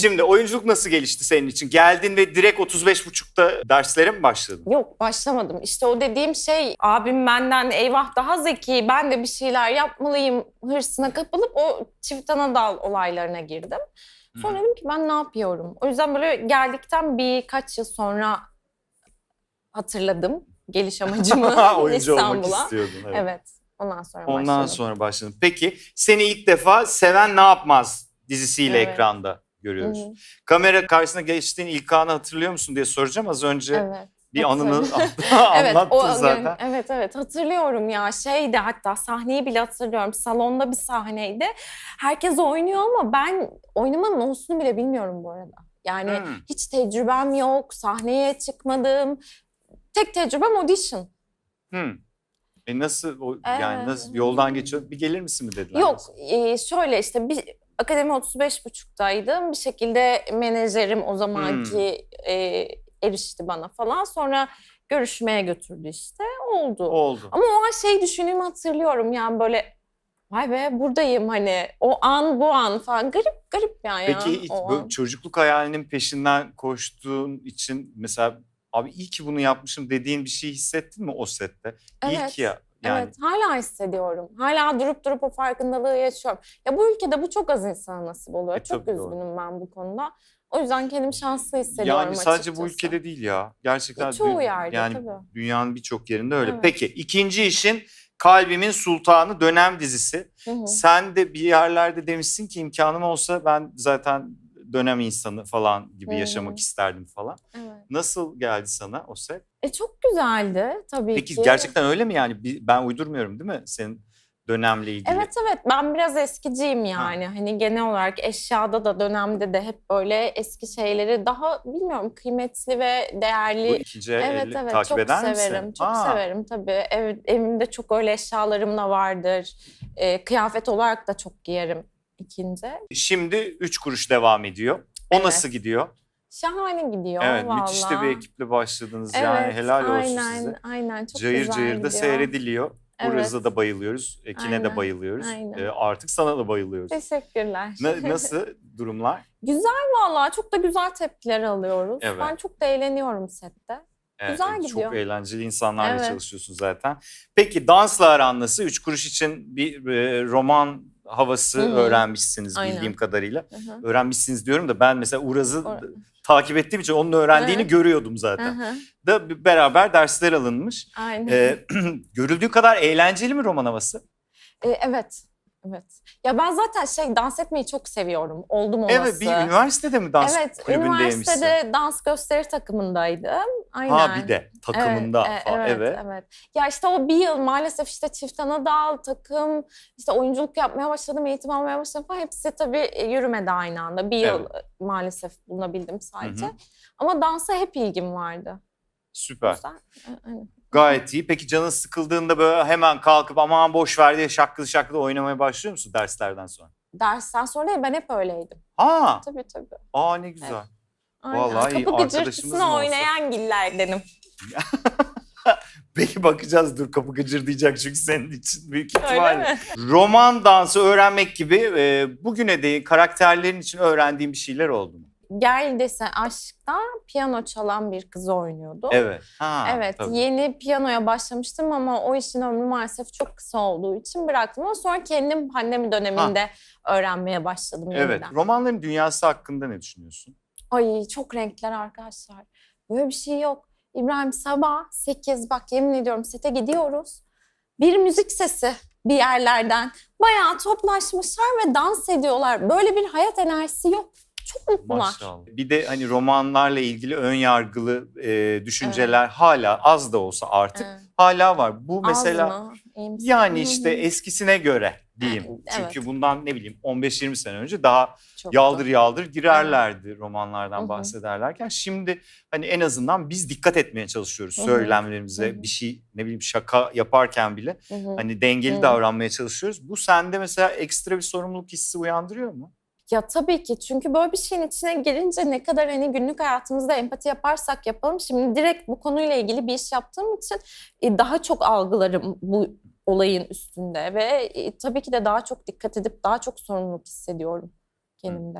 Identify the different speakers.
Speaker 1: Şimdi oyunculuk nasıl gelişti senin için? Geldin ve direkt 35.30'da derslere mi başladın?
Speaker 2: Yok başlamadım. İşte o dediğim şey abim benden eyvah daha zeki ben de bir şeyler yapmalıyım hırsına kapılıp o çift ana dal olaylarına girdim. Sonra dedim ki ben ne yapıyorum? O yüzden böyle geldikten birkaç yıl sonra hatırladım geliş amacımı
Speaker 1: Oyuncu olmak
Speaker 2: İstanbul'a.
Speaker 1: istiyordun. Evet.
Speaker 2: Evet. Ondan sonra
Speaker 1: Ondan
Speaker 2: başladım.
Speaker 1: sonra başladın. Peki seni ilk defa Seven Ne Yapmaz dizisiyle
Speaker 2: Evet.
Speaker 1: ekranda görüyoruz.
Speaker 2: Hı.
Speaker 1: Kamera karşısına geçtiğin ilk anı hatırlıyor musun diye soracağım. Az önce
Speaker 2: Evet.
Speaker 1: bir anını
Speaker 2: Evet,
Speaker 1: anlattın
Speaker 2: o
Speaker 1: zaten.
Speaker 2: evet evet hatırlıyorum ya şeydi hatta sahneyi bile hatırlıyorum. Salonda bir sahneydi. Herkes oynuyor ama ben oynamanın olsunu bile bilmiyorum bu arada. Yani
Speaker 1: Hmm.
Speaker 2: hiç tecrübem yok, sahneye çıkmadım. Tek tecrübem audition.
Speaker 1: Hmm. E nasıl o, yani
Speaker 2: Ee,
Speaker 1: nasıl yoldan geçiyor? Bir gelir misin mi dediler?
Speaker 2: Yok e, şöyle işte bir akademi 35.5'taydım. Bir şekilde menajerim o zamanki
Speaker 1: Hmm.
Speaker 2: e, erişti bana falan. Sonra görüşmeye götürdü işte. Oldu.
Speaker 1: Oldu.
Speaker 2: Ama o an şey düşündüğümü hatırlıyorum yani böyle vay be buradayım hani o an bu an falan garip garip yani
Speaker 1: Peki
Speaker 2: ya, o
Speaker 1: çocukluk hayalinin peşinden koştuğun için mesela abi iyi ki bunu yapmışım dediğin bir şey hissettin mi o sette? İyi
Speaker 2: Evet,
Speaker 1: ki ya. Yani
Speaker 2: Evet hala hissediyorum. Hala durup durup o farkındalığı yaşıyorum. Ya bu ülkede bu çok az insana nasip oluyor.
Speaker 1: E,
Speaker 2: çok
Speaker 1: tabii doğru.
Speaker 2: üzgünüm ben bu konuda. O yüzden kendimi şanslı hissediyorum
Speaker 1: yani sadece bu
Speaker 2: açıkçası.
Speaker 1: ülkede değil ya. Gerçekten
Speaker 2: çoğu yerde
Speaker 1: yani
Speaker 2: tabii.
Speaker 1: dünyanın birçok yerinde öyle.
Speaker 2: Evet.
Speaker 1: Peki ikinci işin Kalbimin Sultanı dönem dizisi.
Speaker 2: Hı hı.
Speaker 1: Sen de bir yerlerde demişsin ki imkanım olsa ben zaten dönem insanı falan gibi
Speaker 2: Hı hı.
Speaker 1: yaşamak isterdim falan.
Speaker 2: Evet.
Speaker 1: Nasıl geldi sana o set?
Speaker 2: E, çok güzeldi tabii
Speaker 1: Peki
Speaker 2: ki.
Speaker 1: gerçekten öyle mi yani? Ben uydurmuyorum değil mi senin dönemle ilgili?
Speaker 2: Evet evet ben biraz eskiciyim yani. Hani genel olarak eşyada da dönemde de hep böyle eski şeyleri daha bilmiyorum kıymetli ve
Speaker 1: Bu
Speaker 2: değerli.
Speaker 1: ikinci
Speaker 2: Evet evet
Speaker 1: takip
Speaker 2: çok
Speaker 1: eder
Speaker 2: severim.
Speaker 1: misin?
Speaker 2: Çok
Speaker 1: Aa,
Speaker 2: severim tabii. Ev, evimde çok öyle eşyalarım da vardır. Ee, kıyafet olarak da çok giyerim ikinci.
Speaker 1: Şimdi üç kuruş devam ediyor. O
Speaker 2: Evet.
Speaker 1: nasıl gidiyor?
Speaker 2: Şahane gidiyor
Speaker 1: evet
Speaker 2: valla.
Speaker 1: müthiş de bir ekiple başladınız
Speaker 2: Evet,
Speaker 1: yani helal olsun
Speaker 2: aynen,
Speaker 1: size.
Speaker 2: Aynen çok
Speaker 1: Cayır
Speaker 2: güzel
Speaker 1: cayır da
Speaker 2: gidiyor.
Speaker 1: seyrediliyor.
Speaker 2: Evet.
Speaker 1: Burası da bayılıyoruz. Ekine de
Speaker 2: Aynen,
Speaker 1: bayılıyoruz.
Speaker 2: aynen.
Speaker 1: Ee, artık sana da bayılıyoruz.
Speaker 2: Teşekkürler.
Speaker 1: Na- nasıl durumlar?
Speaker 2: güzel valla çok da güzel tepkiler alıyoruz.
Speaker 1: Evet.
Speaker 2: Ben çok da eğleniyorum sette.
Speaker 1: Evet,
Speaker 2: Güzel gidiyor.
Speaker 1: Çok eğlenceli insanlarla
Speaker 2: Evet.
Speaker 1: çalışıyorsun zaten. Peki dansla aran nasıl? Üç kuruş için bir e, roman havası
Speaker 2: Hı hı.
Speaker 1: öğrenmişsiniz
Speaker 2: Aynen.
Speaker 1: bildiğim kadarıyla.
Speaker 2: Hı hı.
Speaker 1: Öğrenmişsiniz diyorum da ben mesela Uraz'ı
Speaker 2: Or-
Speaker 1: takip ettiğim için onun öğrendiğini
Speaker 2: Evet.
Speaker 1: görüyordum zaten.
Speaker 2: Hı hı.
Speaker 1: Da beraber dersler alınmış.
Speaker 2: Aynen.
Speaker 1: Ee, görüldüğü kadar eğlenceli mi roman havası?
Speaker 2: E, evet. Evet. Ya ben zaten şey dans etmeyi çok seviyorum. Oldum olası.
Speaker 1: Evet bir üniversitede mi dans
Speaker 2: Evet,
Speaker 1: kulübündeymişsin?
Speaker 2: üniversitede dans gösteri takımındaydım. Aynen.
Speaker 1: Ha bir de takımında
Speaker 2: Evet, e-
Speaker 1: falan.
Speaker 2: evet,
Speaker 1: Evet.
Speaker 2: evet. Ya işte o bir yıl maalesef işte çift anadal, takım, işte oyunculuk yapmaya başladım, eğitim almaya başladım falan. Hepsi tabii e, yürümedi aynı anda. Bir yıl maalesef bulunabildim sadece.
Speaker 1: Hı hı.
Speaker 2: Ama dansa hep ilgim vardı.
Speaker 1: Süper.
Speaker 2: E, aynen.
Speaker 1: Gayet iyi. Peki canın sıkıldığında böyle hemen kalkıp aman boş ver diye şakkılı şakkılı oynamaya başlıyor musun derslerden sonra?
Speaker 2: Dersten sonra değil, ben hep öyleydim.
Speaker 1: Ha,
Speaker 2: Tabii tabii.
Speaker 1: aa ne güzel.
Speaker 2: Evet. Aynen.
Speaker 1: Vallahi
Speaker 2: Kapı gıcırtısına oynayan gillerdenim.
Speaker 1: Peki bakacağız dur kapı gıcır diyecek çünkü senin için büyük ihtimalle. Roman dansı öğrenmek gibi e, bugüne değin karakterlerin için öğrendiğin bir şeyler oldu mu?
Speaker 2: Gel dese aşkta piyano çalan bir kızı oynuyordu.
Speaker 1: Evet. Ha,
Speaker 2: Evet,
Speaker 1: tabii.
Speaker 2: yeni piyanoya başlamıştım ama o işin ömrü maalesef çok kısa olduğu için bıraktım. Ama sonra kendim pandemi döneminde öğrenmeye başladım
Speaker 1: Evet.
Speaker 2: yeniden.
Speaker 1: Romanların dünyası hakkında ne düşünüyorsun?
Speaker 2: Ay çok renkler arkadaşlar. Böyle bir şey yok. İbrahim sabah 8 bak yemin ediyorum sete gidiyoruz. Bir müzik sesi bir yerlerden. Bayağı toplaşmışlar ve dans ediyorlar. Böyle bir hayat enerjisi yok. Çok mutlular.
Speaker 1: Maşallah. Bir de hani romanlarla ilgili ön yargılı e, düşünceler hala az da olsa artık
Speaker 2: Evet.
Speaker 1: hala var. Bu mesela
Speaker 2: Az mı?
Speaker 1: Yani işte eskisine göre diyeyim.
Speaker 2: Evet.
Speaker 1: Çünkü bundan ne bileyim 15-20 sene önce daha
Speaker 2: Çok
Speaker 1: yaldır
Speaker 2: da.
Speaker 1: yaldır girerlerdi romanlardan
Speaker 2: Hı hı.
Speaker 1: bahsederlerken. Şimdi hani en azından biz dikkat etmeye çalışıyoruz
Speaker 2: Hı hı.
Speaker 1: söylemlerimize.
Speaker 2: Hı hı.
Speaker 1: Bir şey ne bileyim şaka yaparken bile
Speaker 2: Hı hı.
Speaker 1: hani dengeli
Speaker 2: Hı.
Speaker 1: davranmaya çalışıyoruz. Bu sende mesela ekstra bir sorumluluk hissi uyandırıyor mu?
Speaker 2: Ya tabii ki çünkü böyle bir şeyin içine girince ne kadar hani günlük hayatımızda empati yaparsak yapalım. Şimdi direkt bu konuyla ilgili bir iş yaptığım için e, daha çok algılarım bu olayın üstünde ve e, tabii ki de daha çok dikkat edip daha çok sorumluluk hissediyorum kendimde.